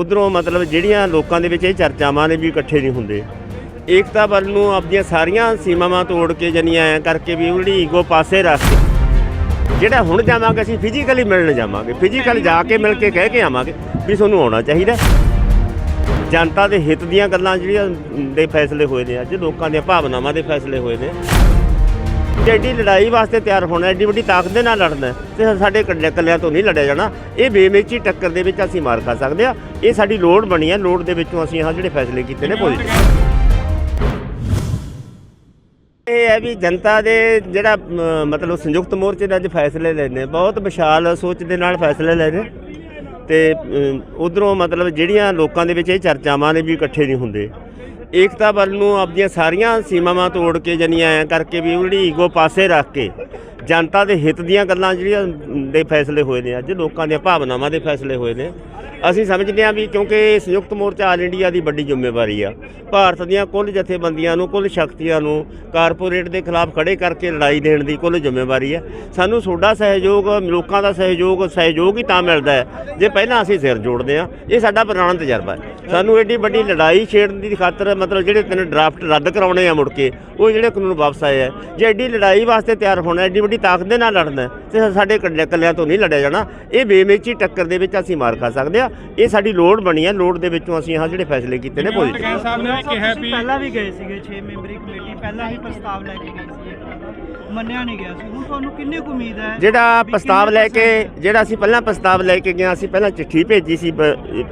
ਉਧਰੋਂ ਮਤਲਬ ਜਿਹੜੀਆਂ ਲੋਕਾਂ ਦੇ ਵਿੱਚ ਇਹ ਚਰਚਾਵਾਂ ਨੇ ਵੀ ਇਕੱਠੇ ਨਹੀਂ ਹੁੰਦੇ। ਏਕਤਾ ਵੱਲ ਨੂੰ ਆਪਣੀਆਂ ਸਾਰੀਆਂ ਸੀਮਾਵਾਂ ਤੋੜ ਕੇ ਜਨੀਆਂ ਐ ਕਰਕੇ ਵੀ ਉਹ ਜਿਹੜੀ ਈਗੋ ਪਾਸੇ ਰੱਖ ਕੇ ਜਿਹੜਾ ਹੁਣ ਜਾਵਾਂਗੇ ਅਸੀਂ ਫਿਜ਼ੀਕਲੀ ਮਿਲਣ ਜਾਵਾਂਗੇ ਫਿਜ਼ੀਕਲ ਜਾ ਕੇ ਮਿਲ ਕੇ ਕਹਿ ਕੇ ਆਵਾਂਗੇ ਵੀ ਤੁਹਾਨੂੰ ਆਉਣਾ ਚਾਹੀਦਾ। ਜਨਤਾ ਦੇ ਹਿੱਤ ਦੀਆਂ ਗੱਲਾਂ ਜਿਹੜੀਆਂ ਦੇ ਫੈਸਲੇ ਹੋਏ ਨੇ, ਅੱਜ ਲੋਕਾਂ ਦੀਆਂ ਭਾਵਨਾਵਾਂ ਦੇ ਫੈਸਲੇ ਹੋਏ ਨੇ। ਤੇ ਐਡੀ ਲੜਾਈ ਵਾਸਤੇ ਤਿਆਰ ਹੋਣਾ, ਐਡੀ ਵੱਡੀ ਤਾਕਤ ਦੇ ਨਾਲ ਲੜਨਾ, ਤੇ ਸਾਡੇ ਇਕੱਲੇ ਇਕੱਲਿਆਂ ਤੋਂ ਨਹੀਂ ਲੜਿਆ ਜਾਣਾ। ਇਹ ਬੇਮੇਚੀ ਟੱਕਰ ਦੇ ਵਿੱਚ ਅਸੀਂ ਮਾਰ ਖਾ ਸਕਦੇ ਆ ਇਹ ਸਾਡੀ ਲੋੜ ਬਣੀ ਹੈ। ਲੋੜ ਦੇ ਵਿੱਚੋਂ ਅਸੀਂ ਆਹ ਜਿਹੜੇ ਫੈਸਲੇ ਕੀਤੇ ਨੇ ਪੋਜ਼ਿਟਿਵ ਇਹ ਹੈ ਵੀ ਜਨਤਾ ਦੇ ਜਿਹੜਾ ਮਤਲਬ ਸੰਯੁਕਤ ਮੋਰਚੇ ਦੇ ਅੱਜ ਫੈਸਲੇ ਲੈਣੇ ਬਹੁਤ ਵਿਸ਼ਾਲ ਸੋਚ ਦੇ ਨਾਲ ਫੈਸਲੇ ਲੈ ਰਹੇ ਤੇ ਉਧਰੋਂ ਮਤਲਬ ਜਿਹੜੀਆਂ ਲੋਕਾਂ ਦੇ ਵਿੱਚ ਇਹ ਚਰਚਾਵਾਂ ਨੇ ਵੀ ਇਕੱਠੇ ਨਹੀਂ ਹੁੰਦੇ। ਏਕਤਾ ਵੱਲ ਨੂੰ ਆਪਣੀਆਂ ਸਾਰੀਆਂ ਸੀਮਾਵਾਂ ਤੋੜ ਕੇ ਜਨੀਆਂ ਐ ਕਰਕੇ ਵੀ ਉਹ ਜਿਹੜੀ ਈਗੋ ਪਾਸੇ ਰੱਖ ਕੇ ਜਨਤਾ ਦੇ ਹਿੱਤ ਦੀਆਂ ਗੱਲਾਂ ਜਿਹੜੀਆਂ ਦੇ ਫੈਸਲੇ ਹੋਏ ਨੇ, ਅੱਜ ਲੋਕਾਂ ਦੀਆਂ ਭਾਵਨਾਵਾਂ ਦੇ ਫੈਸਲੇ ਹੋਏ ਨੇ ਅਸੀਂ ਸਮਝਦੇ ਹਾਂ ਵੀ ਕਿਉਂਕਿ ਸੰਯੁਕਤ ਮੋਰਚਾ ਆਲ ਇੰਡੀਆ ਦੀ ਵੱਡੀ ਜ਼ਿੰਮੇਵਾਰੀ ਆ। ਭਾਰਤ ਦੀਆਂ ਕੁੱਲ ਜਥੇਬੰਦੀਆਂ ਨੂੰ ਕੁੱਲ ਸ਼ਕਤੀਆਂ ਨੂੰ ਕਾਰਪੋਰੇਟ ਦੇ ਖਿਲਾਫ ਖੜੇ ਕਰਕੇ ਲੜਾਈ ਦੇਣ ਦੀ ਕੁੱਲ ਜ਼ਿੰਮੇਵਾਰੀ ਹੈ ਸਾਨੂੰ ਤੁਹਾਡਾ ਸਹਿਯੋਗ ਲੋਕਾਂ ਦਾ ਸਹਿਯੋਗ ਸਹਿਯੋਗ ਹੀ ਤਾਂ ਮਿਲਦਾ ਹੈ ਜੇ ਪਹਿਲਾਂ ਅਸੀਂ ਸਿਰ ਜੋੜਦੇ ਹਾਂ। ਇਹ ਸਾਡਾ ਪੁਰਾਣਾ ਤਜਰਬਾ ਹੈ। ਸਾਨੂੰ ਐਡੀ ਵੱਡੀ ਲੜਾਈ ਛੇੜਨ ਦੀ ਖਾਤਰ ਮਤਲਬ ਜਿਹੜੇ ਤਿੰਨ ਡਰਾਫਟ ਰੱਦ ਕਰਾਉਣੇ ਆ ਮੁੜ ਕੇ ਉਹ ਜਿਹੜੇ ਕਾਨੂੰਨ ਵਾਪਸ ਆਏ ਆ। ਜੇ ਐਡੀ ਲੜਾਈ ਵਾਸਤੇ ਤਿਆਰ ਹੋਣਾ ਐਡੀ ਵੱਡੀ ਤਾਕਤ ਦੇ ਨਾਲ ਲੜਨਾ ਹੈ, ਤੇ ਸਾਡੇ ਇਕੱਲੇ ਇਕੱਲਿਆਂ ਤੋਂ ਨਹੀਂ ਲੜਿਆ ਜਾਣਾ। ਇਹ ਬੇਮੇਚੀ ਟੱਕਰ ਦੇ ਵਿੱਚ ਅਸੀਂ ਮਾਰ ਖਾ ਸਕਦੇ ਆ ਇਹ ਸਾਡੀ ਲੋੜ ਬਣੀ ਹੈ ਲੋੜ ਦੇ ਵਿੱਚੋਂ ਅਸੀਂ ਆਹ ਜਿਹੜੇ ਫੈਸਲੇ ਕੀਤੇ ਨੇ ਪੋਜ਼ਿਟਿਵ ਟਕੈਨ ਸਾਹਿਬ ਨੇ ਕਿਹਾ ਅਸੀਂ ਵੀ ਪਹਿਲਾਂ ਵੀ ਗਏ ਸੀਗੇ 6 ਮੈਂਬਰੀ ਕਮੇਟੀ ਪਹਿਲਾਂ ਹੀ ਪ੍ਰਸਤਾਵ ਲੈ ਕੇ ਗਈ ਸੀ। ਮੰਨਿਆ ਨਹੀਂ ਗਿਆ ਸੀ। ਹੁਣ ਤੁਹਾਨੂੰ ਕਿੰਨੀ ਕੁ ਉਮੀਦ ਹੈ ਜਿਹੜਾ ਪ੍ਰਸਤਾਵ ਲੈ ਕੇ ਜਿਹੜਾ ਅਸੀਂ ਪਹਿਲਾਂ ਪ੍ਰਸਤਾਵ ਲੈ ਕੇ ਗਏ ਅਸੀਂ ਪਹਿਲਾਂ ਚਿੱਠੀ ਭੇਜੀ ਸੀ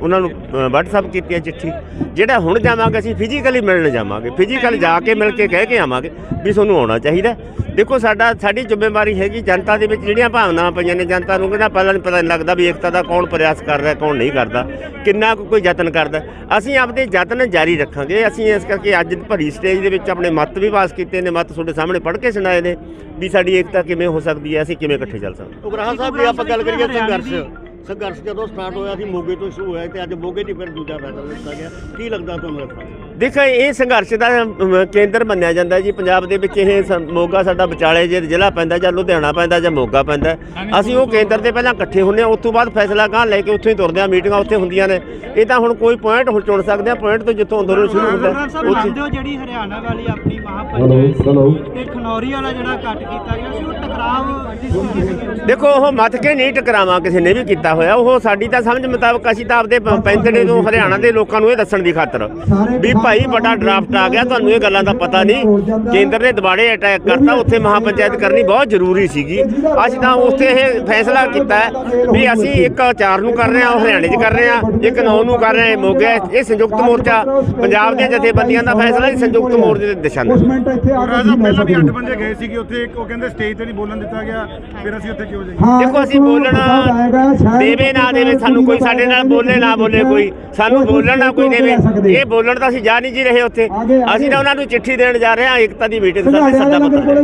ਉਹਨਾਂ ਨੂੰ WhatsApp ਕੀਤੀ ਹੈ ਚਿੱਠੀ। ਜਿਹੜਾ ਹੁਣ ਜਾਵਾਂਗੇ ਅਸੀਂ ਫਿਜ਼ੀਕਲੀ ਮਿਲਣ ਜਾਵਾਂਗੇ ਫਿਜ਼ੀਕਲ ਜਾ ਕੇ ਮਿਲ ਕੇ ਕਹਿ ਕੇ ਆਵਾਂਗੇ ਵੀ ਤੁਹਾਨੂੰ ਆਉਣਾ ਚਾਹੀਦਾ। ਦੇਖੋ ਸਾਡਾ, ਸਾਡੀ ਜ਼ਿੰਮੇਵਾਰੀ ਹੈਗੀ ਜਨਤਾ ਦੇ ਵਿੱਚ, ਜਿਹੜੀਆਂ ਭਾਵਨਾਵਾਂ ਪਈਆਂ ਨੇ ਜਨਤਾ ਨੂੰ ਕਿਹੜਾ ਪਹਿਲਾਂ ਨਹੀਂ ਪਤਾ ਨਹੀਂ ਲੱਗਦਾ ਵੀ ਏਕਤਾ ਦਾ ਕੌਣ ਪ੍ਰਯਾਸ ਕਰ ਰਿਹਾ, ਕੌਣ ਨਹੀਂ ਕਰਦਾ, ਕਿੰਨਾ ਕੁ ਕੋਈ ਯਤਨ ਕਰਦਾ। ਅਸੀਂ ਆਪਦੇ ਯਤਨ ਜਾਰੀ ਰੱਖਾਂਗੇ, ਅਸੀਂ ਇਸ ਕਰਕੇ ਅੱਜ ਭਰੀ ਸਟੇਜ ਦੇ ਵਿੱਚ ਆਪਣੇ ਮਤ ਵੀ ਪਾਸ ਕੀਤੇ ਨੇ, ਮਤ ਤੁਹਾਡੇ ਸਾਹਮਣੇ ਪੜ੍ਹ ਕੇ ਸੁਣਾਏ ਨੇ, ਵੀ ਸਾਡੀ ਏਕਤਾ ਕਿਵੇਂ ਹੋ ਸਕਦੀ ਹੈ, ਅਸੀਂ ਕਿਵੇਂ ਇਕੱਠੇ ਚੱਲ ਸਕਦੇ ਉਗਰਾਹ ਸਾਹਿਬ ਜੇ, ਆਪਾਂ ਗੱਲ ਕਰੀਏ ਸੰਘਰਸ਼। ਸੰਘਰਸ਼ ਜਦੋਂ ਸਟਾਰਟ ਹੋਇਆ ਸੀ ਮੋਗੇ ਤੋਂ ਸ਼ੁਰੂ ਹੋਇਆ ਤੇ ਅੱਜ ਮੋਗੇ ਦੀ ਫਿਰ ਦੂਜਾ ਫੈਸਲਾ ਲਿੱਤਾ ਗਿਆ। ਕੀ ਲੱਗਦਾ ਤੁਹਾਨੂੰ ਇਸ ਬਾਰੇ? ਦੇਖੋ ਇਹ ਸੰਘਰਸ਼ ਦਾ ਅਮ, ਕੇਂਦਰ ਮੰਨਿਆ ਜਾਂਦਾ ਜੀ। ਪੰਜਾਬ ਦੇ ਵਿੱਚ ਇਹ ਸ- ਮੋਗਾ ਸਾਡਾ ਵਿਚਾਲੇ ਜੇ ਜ਼ਿਲ੍ਹਾ ਪੈਂਦਾ ਜਾਂ ਲੁਧਿਆਣਾ ਪੈਂਦਾ ਜਾਂ ਮੋਗਾ ਪੈਂਦਾ ਅਸੀਂ ਉਹ ਕੇਂਦਰ ਦੇ ਪਹਿਲਾਂ ਇਕੱਠੇ ਹੁੰਨੇ ਆ ਉਸ ਤੋਂ ਬਾਅਦ ਫੈਸਲਾ ਗਾਂ ਲੈ ਕੇ ਉੱਥੇ ਹੀ ਤੁਰਦੇ ਆ ਮੀਟਿੰਗਾਂ ਉੱਥੇ ਹੁੰਦੀਆਂ ਨੇ। ਇਹ ਤਾਂ ਹੁਣ ਕੋਈ ਪੁਆਇੰਟ ਹੁਣ ਚੁਣ ਸਕਦੇ ਆ ਪੁਆਇੰਟ ਤੋਂ ਜਿੱਥੋਂ ਅੰਦਰੋਂ ਸ਼ੁਰੂ ਹੁੰਦਾ ਗੁਰੂ ਸਾਹਿਬ ਉੱਥੇ। ਮੰਨਦੇ ਹੋ ਜਿਹੜੀ ਹਰਿਆਣਾ ਵਾਲੀ ਆਪਣੀ ਮਹਾਪੰਚਾਇਤ ਤੇ ਖਨੌਰੀ ਵਾਲਾ ਜਿਹੜਾ ਕੱਟ ਕੀਤਾ ਗਿਆ ਸੀ ਉਹ ਸੀ ਦੇਖੋ ਉਹ ਮੱਥ ਕੇ ਨਹੀਂ ਟਕਰਾਵਾਂ ਕਿਸੇ ਨੇ ਵੀ ਕੀਤਾ ਹੋਇਆ। ਉਹ ਸਾਡੀ ਤਾਂ ਸਮਝ ਮੁਤਾਬਕ ਅਸੀਂ ਤਾਂ ਆਪਦੇ ਪੈਂਤੜੇ ਤੋਂ ਹਰਿਆਣਾ ਦੇ ਲੋਕਾਂ ਨੂੰ ਇਹ ਦੱਸਣ ਦੀ ਖਾਤਰ। ਵੀ ਭਾਈ ਵੱਡਾ ਡਰਾਫਟ ਆ ਗਿਆ ਤੁਹਾਨੂੰ ਇਹ ਗੱਲਾਂ ਦਾ ਪਤਾ ਨਹੀਂ। ਕੇਂਦਰ ਨੇ ਦੁਬਾਰੇ ਅਟੈਕ ਕਰਤਾ ਉੱਥੇ ਮਹਾਪੰਚਾਇਤ ਕਰਨੀ ਬਹੁਤ ਜ਼ਰੂਰੀ ਸੀਗੀ। ਅਸੀਂ ਤਾਂ ਉੱਥੇ ਇਹ ਫੈਸਲਾ ਕੀਤਾ ਵੀ ਅਸੀਂ ਇੱਕ ਚਾਰ ਨੂੰ ਕਰ ਰਹੇ ਹਾਂ ਹਰਿਆਣੇ 'ਚ ਕਰ ਰਹੇ ਹਾਂ ਇੱਕ ਨੌ ਨੂੰ ਕਰ ਰਹੇ ਹਾਂ ਮੋਗੇ ਇਹ ਸੰਯੁਕਤ ਮੋਰਚਾ ਪੰਜਾਬ ਦੀਆਂ ਜਥੇਬੰਦੀਆਂ ਦਾ ਫੈਸਲਾ ਹੀ ਸੰਯੁਕਤ ਮੋਰਚੇ ਦੇ ਦਿਸ਼ਾ ਨਿਰਦੇਸ਼। ਰਾਜਾ ਪਹਿਲਾਂ ਵੀ ਅੱਠ ਬੰਦੇ ਗਏ ਸੀਗੇ ਉੱਥੇ ਇੱਕ ਉਹ ਕਹਿੰਦੇ ਸਟੇਜ ਤੇ ਨਹੀਂ ਬੋਲਣ ਦਿੱਤਾ ਗਿਆ। ਫਿਰ ਅਸੀਂ ਉੱਥੇ ਕਿਉਂ ਜਾਈਏ? ਦੇਖੋ ਅਸੀਂ ਬੋਲਣਾ ਦੇਵੇ ਨਾ ਦੇਵੇ ਸਾਨੂੰ ਕੋਈ ਸਾਡੇ ਨਾਲ ਬੋਲੇ ਨਾ ਬੋਲੇ ਕੋਈ ਸਾਨੂੰ ਬੋਲਣ ਨਾ ਕੋਈ ਦੇਵੇ। ਇਹ ਬੋਲਣ ਤਾਂ ਅਸੀਂ ਜਾ ਨਹੀਂ ਜੀ ਰਹੇ ਉੱਥੇ। ਅਸੀਂ ਤਾਂ ਉਹਨਾਂ ਨੂੰ ਚਿੱਠੀ ਦੇਣ ਜਾ ਰਹੇ ਹਾਂ ਏਕਤਾ ਦੀ ਮੀਟਿੰਗ ਸਾਡੇ ਸੱਦਾ ਪੱਤਰ